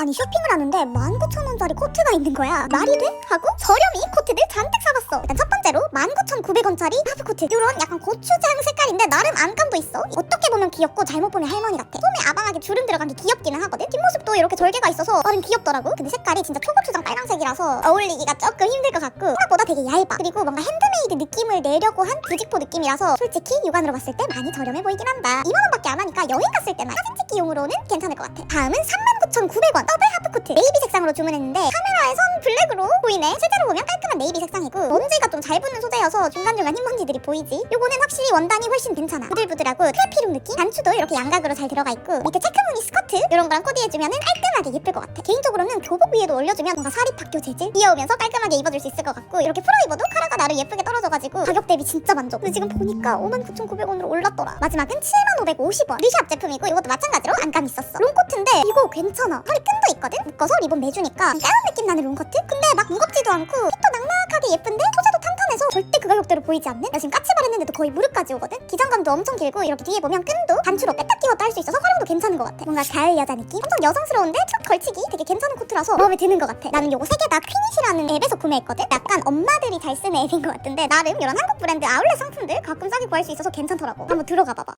아니 쇼핑을 하는데 19,000원짜리 코트가 있는 거야. 말이 돼? 하고 저렴이 코트들 잔뜩 사봤어. 일단 첫 번째로 19,900원짜리 하프 코트. 요런 약간 고추장 색깔인데 나름 안감도 있어. 어떻게 보면 귀엽고 잘못 보면 할머니 같아. 소매 아방하게 주름 들어간 게 귀엽기는 하거든. 뒷모습도 이렇게 절개가 있어서 나름 귀엽더라고. 근데 색깔이 진짜 초고추장 빨간색이라서 어울리기가 조금 힘들 것 같고 생각보다 되게 얇아. 그리고 뭔가 핸드메이드 느낌을 내려고 한 부직포 느낌이라서 솔직히 육안으로 봤을 때 많이 저렴해 보이긴 한다. 2만원밖에 안 하니까 여행 갔을 때나 사진 찍기용으로는 괜찮을 것 같아. 다음은 39,900원 더블 하프 코트 네이비 색상으로 주문했는데 카메라에선 블랙으로 보이네. 실제로 보면 깔끔한 네이비 색상이고 먼지가 좀 잘 붙는 소재여서 중간중간 흰 먼지들이 보이지? 요거는 확실히 원단이 훨씬 괜찮아. 부들부들하고 크레피룩 느낌? 단추도 이렇게 양각으로 잘 들어가 있고 밑에 체크무늬 스커트 이런 거랑 코디해주면 깔끔하게 예쁠 것 같아. 개인적으로는 교복 위에도 올려주면 뭔가 사립학교 재질 귀여우면서 깔끔하게 입어줄 수 있을 것 같고 이렇게 풀어 입어도 카라가 나름 예쁘게 떨어져가지고 가격 대비 진짜 만족 근데 지금 보니까 59,900원으로 올랐더라. 마지막은 7550원. 리샵 제품이고 이것도 마찬가지로 안감 있었어. 롱코트인데 이거 괜찮아. 허리 끈도 있거든? 묶어서 리본 매주니까 까는 느낌 나는 롱코트? 근데 막 무겁지도 않고 핏도 낭낭하게 예쁜데 소재도 탄탄해서 절대 그 가격대로 보이지 않네 나 지금 까치발 했는데도 거의 무릎까지 오거든? 기장감도 엄청 길고 이렇게 뒤에 보면 끈도 단추로 뺐다 끼웠다 할 수 있어서 활용도 괜찮은 것 같아. 뭔가 가을 여자 느낌? 엄청 여성스러운데 툭 걸치기? 되게 괜찮은 코트라서 마음에 드는 것 같아. 나는 요거 세 개다 퀴닛이라는 앱에서 구매했거든? 약간 엄마들이 잘 쓰는 앱인 것 같은데 나름 이런 한국 브랜드 아울렛 상품들 가끔 싸게 구할 수 있어서 괜찮더라고. 한번 들어가 봐봐